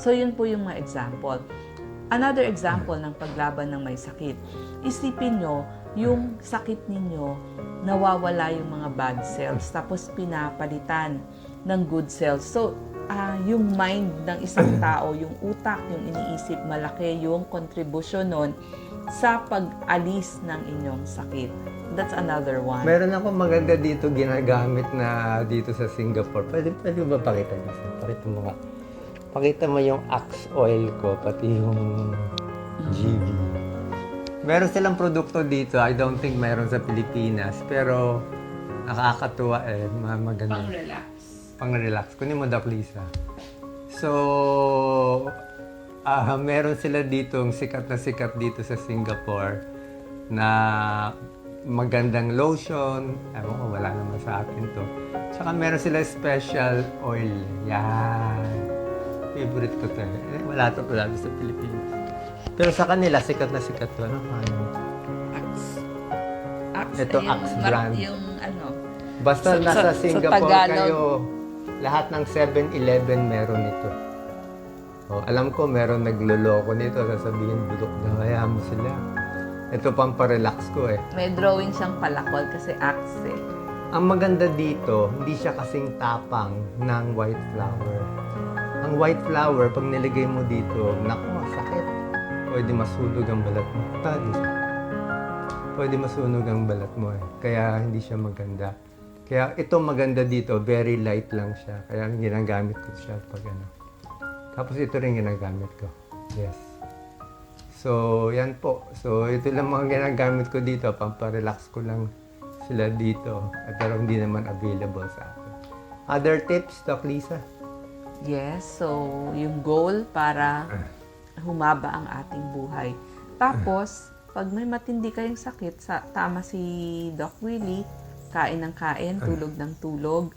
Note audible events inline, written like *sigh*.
So, yun po yung mga example. Another example ng paglaban ng may sakit. Isipin nyo, yung sakit ninyo, nawawala yung mga bad cells, tapos pinapalitan ng good cells. So, ah, yung mind ng isang *clears throat* tao, yung utak, yung iniisip, malaki yung contribution nun sa pag-alis ng inyong sakit. That's another one. Meron ako maganda dito ginagamit na dito sa Singapore. Pwede, pwede ba pakita niyo? Pakita mo nga. Pakita mo yung Axe oil ko, pati yung GV. Meron silang produkto dito. I don't think meron sa Pilipinas. Pero nakakatuwa eh. Ma- Maganda. Pang-relax. Pang-relax. Kunin mo, Doc Lisa. So, ah meron sila dito, sikat na sikat dito sa Singapore na magandang lotion. Ewan ko, wala naman sa atin to. Tsaka meron sila special oil. Yan. Favorite ko to. Eh, wala to wala to sa Pilipinas. Pero sa kanila, sikat na sikat to. Ano? Ano? Axe. Axe. Ito, ay yung Axe mar- brand. Yung ano. Basta Sa- nasa sa- sa Singapore Tagalog. kayo, lahat ng 7-Eleven meron ito. Oh, alam ko meron nagloloko nito, sasabihin bulok na kaya mo sila. Ito pang parelax ko eh. May drawing siyang palakol kasi axe eh. Ang maganda dito, hindi siya kasing tapang ng white flower. Ang white flower, pag nilagay mo dito, naku, sakit. Pwede masunog ang balat mo. Tadi. Pwede masunog ang balat mo eh. Kaya hindi siya maganda. Kaya ito maganda dito, very light lang siya. Kaya ginagamit ko siya pag ano. Tapos ito rin ginagamit ko. Yes. So, yan po. So, ito lang mga ginagamit ko dito. Pamparelax ko lang sila dito. At pero hindi naman available sa akin. Other tips, Doc Lisa? Yes, so yung goal para humaba ang ating buhay. Tapos, pag may matindi kayong sakit, sa, tama si Doc Willie, kain ng kain, tulog ng tulog.